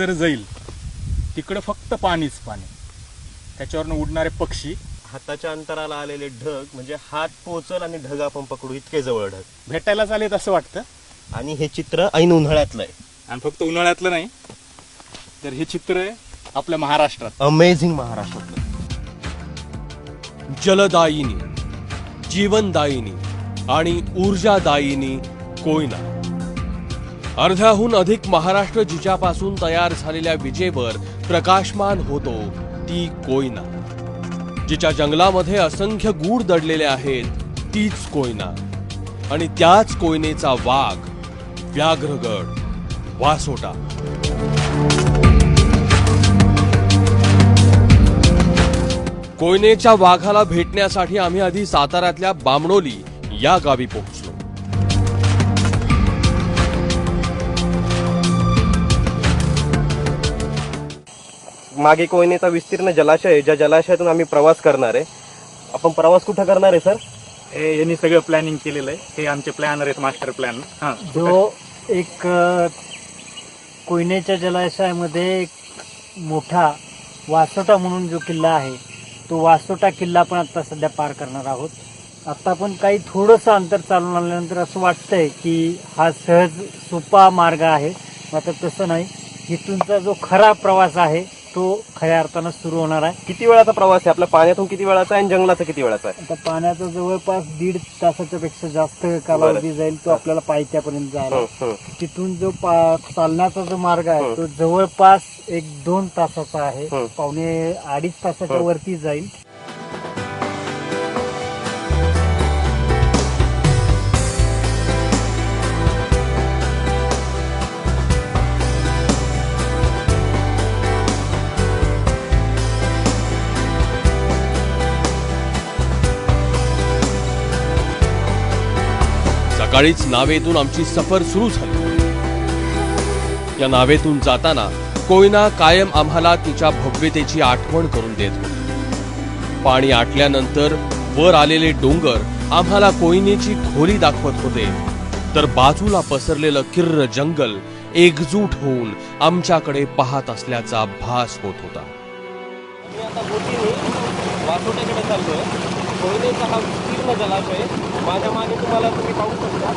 नजर जाईल तिकडं फक्त पाणीच पाणी. त्याच्यावरनं उडणारे पक्षी. हाताच्या अंतराला आलेले ढग म्हणजे हात पोचल आणि ढग आपण पकडू इतके जवळ ढग. भेटायलाच आलेत असं वाटतं. आणि हे चित्र ऐन उन्हाळ्यातलं आहे. आणि फक्त उन्हाळ्यातलं नाही तर हे चित्र आहे आपल्या महाराष्ट्रात. अमेझिंग महाराष्ट्रातलं. जलदायिनी जीवनदायिनी आणि ऊर्जादायिनी कोयना. अर्ध्याहून अधिक महाराष्ट्र जिच्यापासून तयार झालेल्या विजेवर प्रकाशमान होतो ती कोयना. जिच्या जंगलामध्ये असंख्य गूढ दडलेले आहेत तीच कोयना. आणि त्याच कोयनेचा वाघ व्याघ्रगड वासोटा. कोयनेच्या वाघाला भेटण्यासाठी आम्ही आधी साताऱ्यातल्या बामणोली या गावी पोहोचलो. मागे कोयनेचा विस्तीर्ण जलाशय आहे ज्या जलाशयातून आम्ही प्रवास करणार आहे. आपण प्रवास कुठं करणार आहे सर? हे यांनी सगळं प्लॅनिंग केलेलं आहे. हे आमचे प्लॅनर आहेत मास्टर प्लॅन हां. जो एक कोयनेच्या जलाशयामध्ये एक मोठा वासोटा म्हणून जो किल्ला आहे तो वासोटा किल्ला पण आता सध्या पार करणार आहोत. आता पण काही थोडंसं अंतर चालून आल्यानंतर असं वाटतंय की हा सहज सोपा मार्ग आहे. मात्र तसं नाही. इथूनचा जो खरा प्रवास आहे तो खऱ्या अर्थानं सुरू होणार आहे. किती वेळाचा प्रवास आहे? आपल्या पाण्यातून किती वेळाचा आहे आणि जंगलाचा किती वेळाचा आहे? आता पाण्याचा जवळपास दीड तासाच्या पेक्षा जास्त कालावधी जाईल तो आपल्याला पायथ्यापर्यंत जायला. तिथून जो चालण्याचा जो मार्ग आहे तो जवळपास एक दोन तासाचा आहे. पावणे अडीच तासाच्या. वरती जाईल. सकाळीच नावेतून आमची सफर सुरू झाली. या नावेतून जाताना कोयना कायम आम्हाला तिच्या भव्यतेची आठवण करून देत होती. पाणी आटल्यानंतर वर आलेले डोंगर आम्हाला कोयनेची खोली दाखवत होते. तर बाजूला पसरलेलं किर्र जंगल एकजूट होऊन आमच्याकडे पाहत असल्याचा भास होत होता. कोयनेचा हा विस्तीर्ण जलाशय माझ्या मागे तुम्हाला तुम्ही पाहू शकता.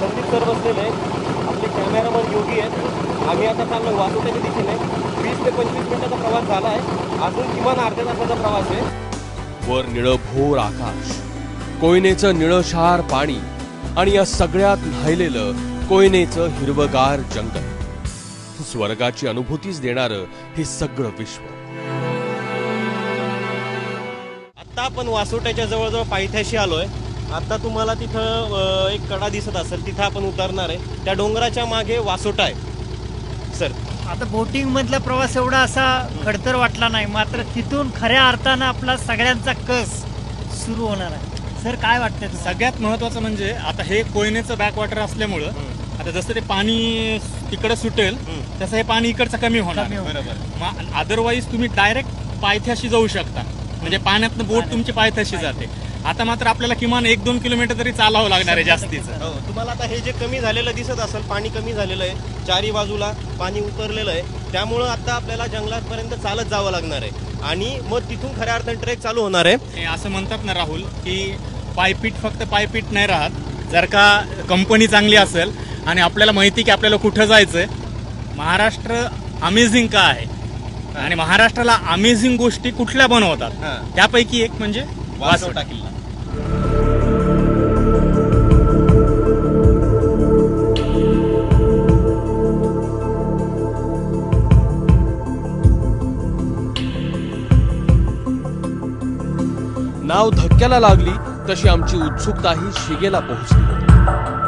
संदीप सर बसलेले आहेत. आपले कॅमेरामन योगी आहेत. आम्ही आता चाललोय वासोट्याच्या दिशेने. वीस ते पंचवीस मिनिटाचा प्रवास झाला आहे. अजून किमान अर्ध्या तासाचा प्रवास आहे. वर निळभोर आकाश कोयनेचं निळशार पाणी आणि या सगळ्यात न्हायलेलं कोयनेचं हिरवगार जंगल. स्वर्गाची अनुभूतीच देणारं हे सगळं विश्व. आता आपण वासोट्याच्या जवळजवळ पायथ्याशी आलोय. आता तुम्हाला तिथं एक कडा दिसत असेल तिथं आपण उतरणार आहे. त्या डोंगराच्या मागे वासोटा आहे. सर. आता बोटिंग मधला प्रवास एवढा असा खडतर वाटला नाही मात्र तिथून खऱ्या अर्थानं आपला सगळ्यांचा कस सुरू होणार आहे. सर काय तुम्हाला? सगळ्यात महत्वाचं म्हणजे आता हे कोयनेचं बॅकवॉटर असल्यामुळं आता जसं ते पाणी तिकडं सुटेल तसं हे पाणी इकडचं कमी होणार. कमी होणार. बरोबर. अदरवाईज तुम्ही डायरेक्ट पायथ्याशी जाऊ शकता. म्हणजे पाण्यातनं बोट तुमची पायथ्याशी जाते. आता मात्र आपल्याला किमान एक दोन किलोमीटर तरी चालावं लागणार आहे जास्तीचं. हो तुम्हाला आता हे जे कमी झालेलं दिसत असेल पाणी कमी झालेलं आहे चारी बाजूला पाणी उतरलेलं आहे त्यामुळं आता आपल्याला जंगलापर्यंत चालत जावं लागणार आहे. आणि मग तिथून खऱ्या अर्थाने ट्रेक चालू होणार आहे. असं म्हणतात ना राहुल की पायपीट फक्त पायपीट नाही राहत. जर का कंपनी चांगली असेल आणि आपल्याला माहिती की आपल्याला कुठं जायचंय महाराष्ट्र अमेझिंग का आहे? आणि महाराष्ट्राला अमेझिंग गोष्टी कुठल्या बनवतात. त्यापैकी एक म्हणजे वासोटा किल्ला. नाव धक्क्याला लागली तशी आमची उत्सुकताही शिगेला पोहोचली. होती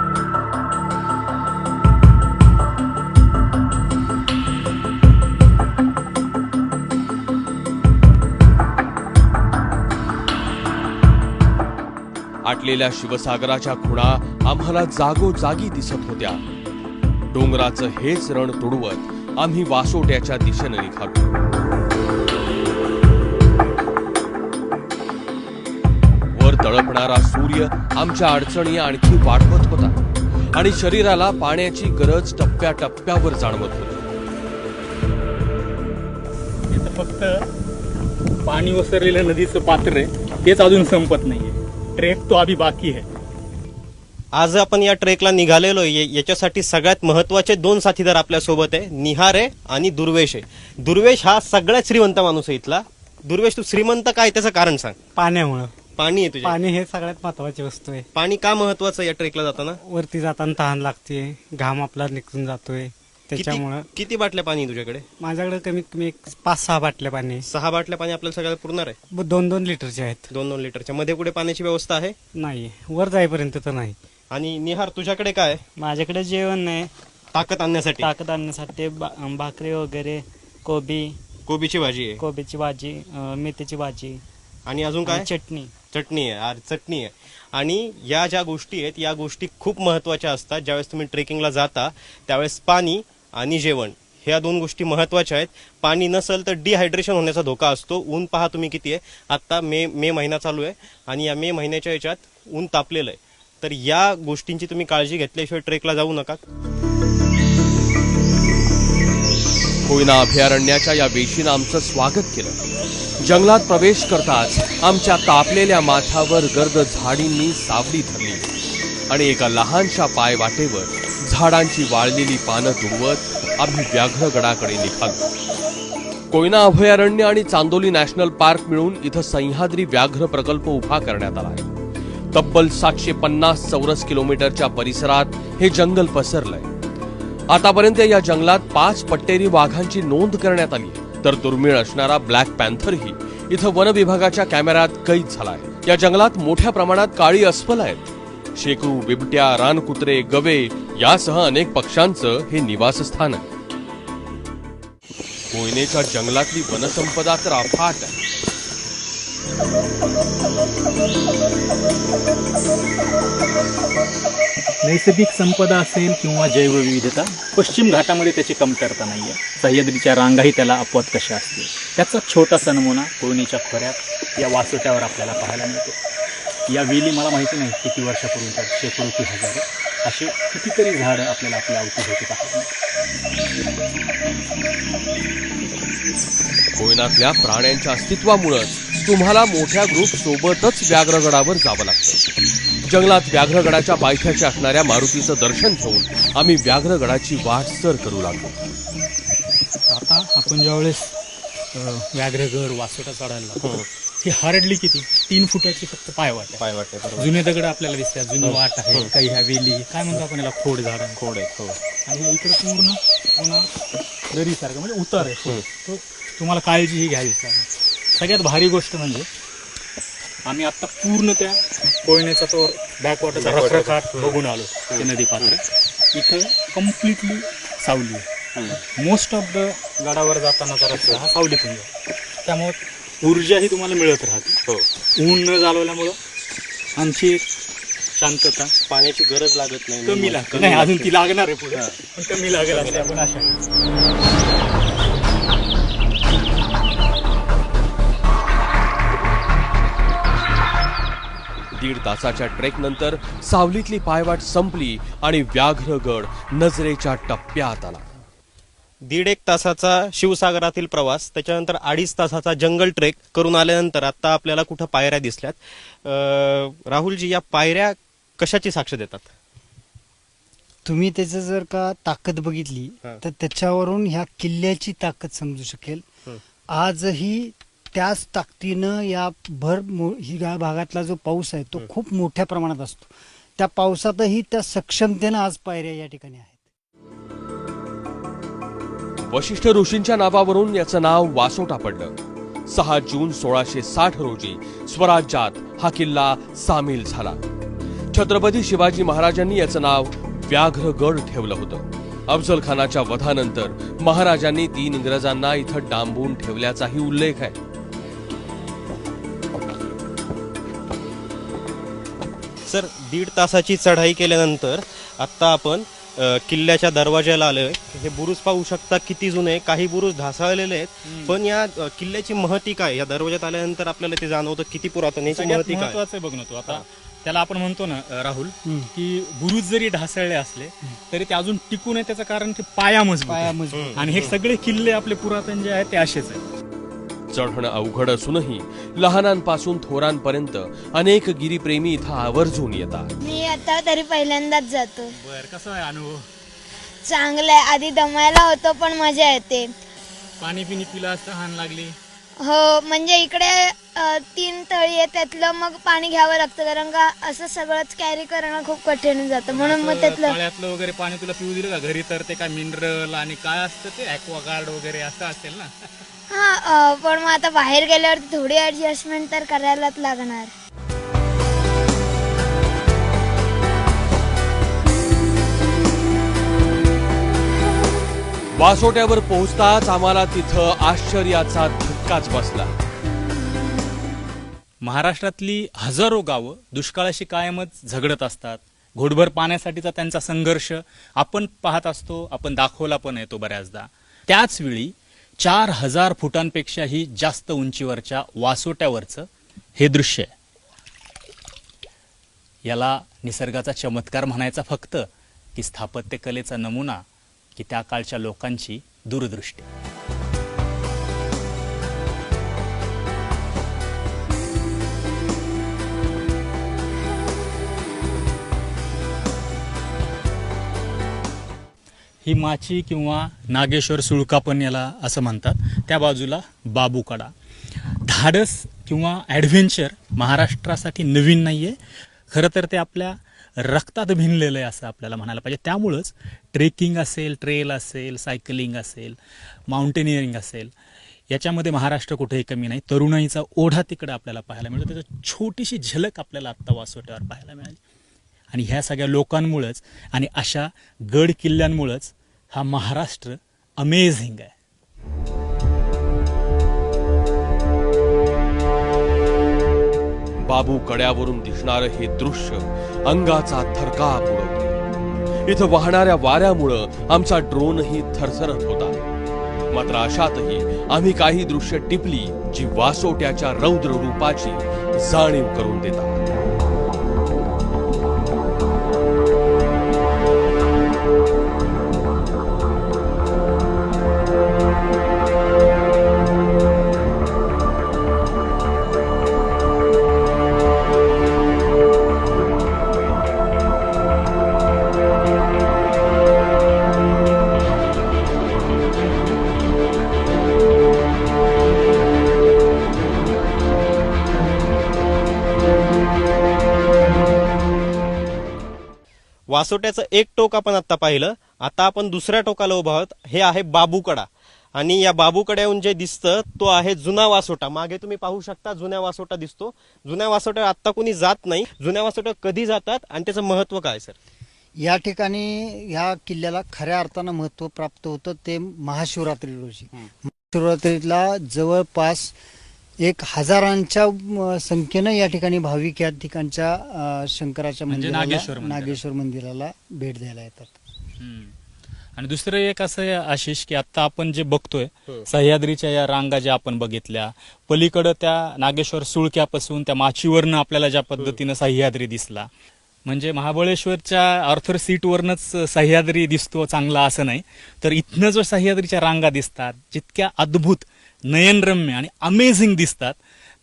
आटलेल्या शिवसागराच्या खुणा आम्हाला जागोजागी दिसत होत्या. डोंगराचं हेच रण तुडवत आम्ही वासोट्याच्या दिशेने निघालो. वर तळपणारा सूर्य आमच्या अडचणी आणखी वाढवत होता आणि शरीराला पाण्याची गरज टप्प्या टप्प्यावर जाणवत होती. फक्त पाणी ओसरलेलं नदीचं पात्र आहे. तेच अजून संपत नाहीये. ट्रेक तो अभी बाकी आहे आज आपण या ट्रेकला निघालेलो आहे. याच्यासाठी सगळ्यात महत्त्वाचे दोन साथीदार आपल्यासोबत आहे. निहार आहे आणि दुर्वेश आहे. दुर्वेश हा सगळ्यात श्रीमंत माणूस आहे इथला. दुर्वेश तू श्रीमंत काय त्याचं कारण सांग. पाण्यामुळं. पाणी आहे तुझ्या पाणी हे सगळ्यात महत्वाची वस्तू आहे. पाणी का महत्वाचं आहे या ट्रेकला जाताना? वरती जाताना तहान लागते. घाम आपला निघून जातोय. त्याच्यामुळं किती बाटल्या पाणी आहे तुझ्याकडे? माझ्याकडे कमीत कमी एक पाच सहा बाटल्या पाणी आहे. सहा बाटल्या पाणी आपल्याला सगळ्याला पुरणार आहे? ब- दोन दोन लिटरचे आहेत. दोन दोन लिटरच्या. मध्ये कुठे पाण्याची व्यवस्था आहे? नाही. वर जाईपर्यंत तर नाही. आणि निहार तुझ्याकडे काय आहे? माझ्याकडे जेवण नाही ताकद आणण्यासाठी. ताकद आणण्यासाठी बा- भाकरी वगैरे कोबी. कोबीची भाजी आहे. कोबीची भाजी अं, मेथीची भाजी. आणि अजून काय? आणि चटणी. चटणी आहे. आर- चटणी आहे. आणि या ज्या गोष्टी आहेत या गोष्टी खूप महत्त्वाच्या असतात. ज्यावेळेस तुम्ही ट्रेकिंगला जाता त्यावेळेस पाणी आणि जेवण ह्या दोन गोष्टी महत्त्वाच्या आहेत. पाणी नसेल तर डिहायड्रेशन होण्याचा धोका असतो. ऊन पहा तुम्ही किती आहे. आत्ता मे मे महिना चालू आहे आणि या मे महिन्याच्या याच्यात ऊन तापलेलं आहे. तर या गोष्टींची तुम्ही काळजी घेतल्याशिवाय ट्रेकला जाऊ नका. कोयना अभयारण्याच्या या वेशीनं आमचं स्वागत केलं. जंगलात प्रवेश करताच आमच्या तापलेल्या माथ्यावर गर्द झाडींनी सावली धरली. आणि एका लहानशा पाय वाटेवर झाडांची वाळलेली पानं तुंबवत आम्ही व्याघ्रगडाकडे निघालो. कोयना अभयारण्य आणि चांदोली नॅशनल पार्क मिळून इथं सह्याद्री व्याघ्र प्रकल्प उभा करण्यात आला आहे. तब्बल सातशे पन्नास चौरस किलोमीटरच्या परिसरात हे जंगल पसरलंय. आतापर्यंत या जंगलात पाच पट्टेरी वाघांची नोंद करण्यात आली तर दुर्मिळ असणारा ब्लॅक पॅन्थरही इथं वन विभागाच्या कॅमेऱ्यात कैद झाला आहे. या जंगलात मोठ्या प्रमाणात काळी अस्वल आहेत. शेकरू बिबट्या रानकुत्रे गवे यासह अनेक पक्ष्यांचं हे निवासस्थान. आहे कोयनेच्या जंगलातली वनसंपदा तर अफाट आहे. नैसर्गिक संपदा असेल किंवा जैवविविधता पश्चिम घाटामध्ये त्याची कमतरता नाही आहे सह्याद्रीच्या रांगाही त्याला अपवाद कशा असतील? त्याचा छोटासा नमुना कोयनेच्या खोऱ्यात या वासोट्यावर आपल्याला पाहायला मिळतो. या वेली मला माहिती नाही किती वर्षापूर्वीच्या शेकडो की हजारो. असे कितीतरी झाडं आपल्याला आपल्या पाहायला मिळतात कोयनातल्या प्राण्यांच्या अस्तित्वामुळेच तुम्हाला मोठ्या ग्रुप सोबतच व्याघ्रगडावर जावं लागतं. जंगलात व्याघ्रगडाच्या पायथ्याशी असणाऱ्या मारुतीचं दर्शन घेऊन आम्ही व्याघ्रगडाची वाट सर करू लागलो. आता आपण ज्यावेळेस व्याघ्रगड वासोटा चढायला लागतो ही हार्डली किती? तीन फुटाची फक्त पाय वाट. पाय वाटते बरोबर. जुने दगड आपल्याला दिसतात जुनी वाट आहे काही ह्या वेली काय म्हणतो आपण याला? खोड झाड. खोड आहे हो. आणि ह्या इकडे पूर्ण पुन्हा दरीसारखं म्हणजे उतार आहे. तो तुम्हाला काळजी ही घ्यावीच लागेल. सगळ्यात भारी गोष्ट म्हणजे आम्ही आता पूर्ण त्या कोयनेचा तो बॅकवॉटरचा रखरखाट बघून आलो ते नदी पात्र इथं कम्प्लिटली सावली आहे. मोस्ट ऑफ द गडावर जातानाचा रस्ता हा सावलीतून जातो त्यामुळे ऊर्जा ही तुम्हाला मिळत राहते. हो. ऊन न जाळवल्यामुळं आमची एक शांतता. पाण्याची गरज लागत नाही कमी लागते. नाही अजून ती लागणार आहे पुढे. पण कमी लागेल असं आपण आशा. दीड तासाच्या ट्रेक नंतर सावलीतली पायवाट संपली आणि व्याघ्रगड नजरेच्या टप्प्यात आला. दीड एक तासाचा शिवसागरातील प्रवास त्याच्यानंतर अडीच तासाचा जंगल ट्रेक करून आल्यानंतर आता आपल्याला कुठं पायऱ्या दिसल्यात. राहुलजी या पायऱ्या कशाची साक्ष देतात? तुम्ही त्याचं जर का ताकद बघितली. तर त्याच्यावरून ह्या किल्ल्याची ताकद समजू शकेल. आजही त्याच ताकदीनं या भर ही या भागातला जो पाऊस आहे तो खूप मोठ्या प्रमाणात असतो. त्या पावसातही त्या सक्षमतेनं आज पायऱ्या या ठिकाणी आहेत. वशिष्ठ ऋषींच्या नावावरून याचं नाव वासोटा पडलं. सहा जून सोळाशे साठ रोजी स्वराज्यात हा किल्ला सामील झाला. छत्रपती शिवाजी महाराजांनी याचं नाव व्याघ्रगड ठेवलं होतं. अफजल खानाच्या वधानंतर महाराजांनी तीन इंग्रजांना इथं डांबून ठेवल्याचाही उल्लेख आहे. सर दीड तासाची चढाई केल्यानंतर आत्ता आपण किल्ल्याच्या दरवाज्याला आलोय. हे बुरुज पाहू शकता किती जुने काही बुरुज ढासळलेले आहेत. पण या किल्ल्याची महती काय? या दरवाज्यात आल्यानंतर आपल्याला ते जाणवतं किती पुरातन याची महती काय? महत्वाचं बघ ना तू. आता त्याला आपण म्हणतो ना राहुल की बुरुज जरी ढासळले असले तरी ते अजून टिकून आहे. त्याचं कारण ते पाया मजबूत पाया आहे. मजबूत आणि हे सगळे किल्ले आपले पुरातन जे आहेत ते असेच आहेत. चढणं अवघड असूनही लहानांपासून थोरांपर्यंत अनेक गिरीप्रेमी इथं आवर्जून येतात. मी आता तरी पहिल्यांदाच जातो. बर कसं आहे अनुभव? चांगलं आहे. आधी दमायला होतो पण मजा येते. पाणी पिणी पिलं असतं हान लागली? हो म्हणजे इकडे अ, तीन तळी आहे त्यातलं मग पाणी घ्यावं लागतं कारण का असं सगळंच कॅरी करणं खूप कठीण जातं. म्हणून मग त्यातलं तळ्यातलं वगैरे पाणी तुला पिऊ दिलं का? घरी तर ते काय मिनरल आणि काय असतं ते? ॲक्वागार्ड वगैरे असं असेल ना? हा पण मग आता बाहेर गेल्यावर थोडी ऍडजस्टमेंट तर करायलाच लागणार. वासोट्यावर पोहोचताच आम्हाला तिथं आश्चर्याचा धक्काच बसला. महाराष्ट्रातली हजारो गावं दुष्काळाशी कायमच झगडत असतात. घोडभर पाण्यासाठीचा त्यांचा संघर्ष आपण पाहत असतो आपण दाखवला पण येतो बऱ्याचदा. त्याच वेळी चार हजार फुटांपेक्षाही जास्त उंचीवरच्या वासोट्यावरचं हे दृश्य आहे. याला निसर्गाचा चमत्कार म्हणायचा फक्त की स्थापत्यकलेचा नमुना की त्या काळच्या लोकांची दूरदृष्टी. ही माची किंवा नागेश्वर सुळका पण याला असं म्हणतात. त्या बाजूला बाबूकडा धाडस किंवा ॲडव्हेंचर महाराष्ट्रासाठी नवीन नाही आहे खरं तर ते आपल्या रक्तात भिनलेलं आहे असं आपल्याला म्हणायला पाहिजे. त्यामुळंच ट्रेकिंग असेल ट्रेल असेल सायकलिंग असेल माउंटेनिअरिंग असेल याच्यामध्ये महाराष्ट्र कुठेही कमी नाही. तरुणाईचा ओढा तिकडे आपल्याला पाहायला मिळतो. त्याची छोटीशी झलक आपल्याला आत्ता वासोट्यावर पाहायला मिळाली. आणि ह्या सगळ्या लोकांमुळंच आणि अशा गड किल्ल्यांमुळंच हा महाराष्ट्र अमेझिंग आहे. बाबू कड्यावरून दिसणारं हे दृश्य अंगाचा थरकाप पुरवतो इथं वाहणाऱ्या वाऱ्यामुळं आमचा ड्रोनही थरथरत होता. मात्र अशातही आम्ही काही दृश्य टिपली जी वासोट्याच्या रौद्र रूपाची जाणीव करून देतात. वासोट्याचं एक टोक आपण आता पाहिलं. आता आपण दुसऱ्या टोकाला उभा आहोत. हे आहे बाबूकडा. आणि या बाबूकड्याहून जे दिसतं तो आहे जुना वासोटा. मागे तुम्ही पाहू शकता जुन्या वासोटा दिसतो. जुन्या वासोट्या आता कोणी जात नाही. जुन्या वासोट्या कधी जातात आणि त्याचं महत्त्व काय सर? या ठिकाणी ह्या किल्ल्याला खऱ्या अर्थानं महत्त्व प्राप्त होतं ते महाशिवरात्री रोजी. महाशिवरात्रीला जवळपास एक हजारांच्या संख्येनं या ठिकाणी भाविक या ठिकाणच्या शंकराच्या म्हणजे नागेश्वर मंदिराला. नागेश्वर मंदिराला भेट द्यायला येतात. हम्म. आणि दुसरं एक असं आहे आशिष की आता आपण जे बघतोय सह्याद्रीच्या या रांगा ज्या आपण बघितल्या पलीकडं त्या नागेश्वर सुळक्यापासून त्या माचीवरनं आपल्याला ज्या पद्धतीनं सह्याद्री दिसला. म्हणजे महाबळेश्वरच्या ऑर्थर सीटवरनच सह्याद्री दिसतो चांगला असं नाही. तर इथनं जो सह्याद्रीच्या रांगा दिसतात जितक्या अद्भुत नयनरम्य आणि अमेझिंग दिसतात.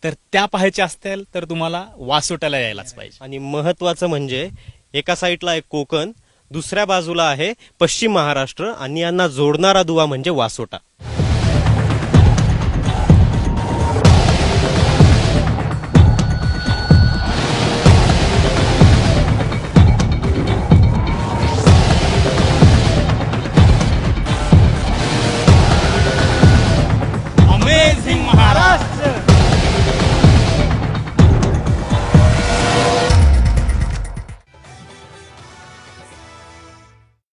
तर त्या पाहायच्या असतील तर तुम्हाला वासोट्याला यायलाच पाहिजे. आणि महत्वाचं म्हणजे एका साईडला आहे कोकण दुसऱ्या बाजूला आहे पश्चिम महाराष्ट्र आणि यांना जोडणारा दुवा म्हणजे वासोटा.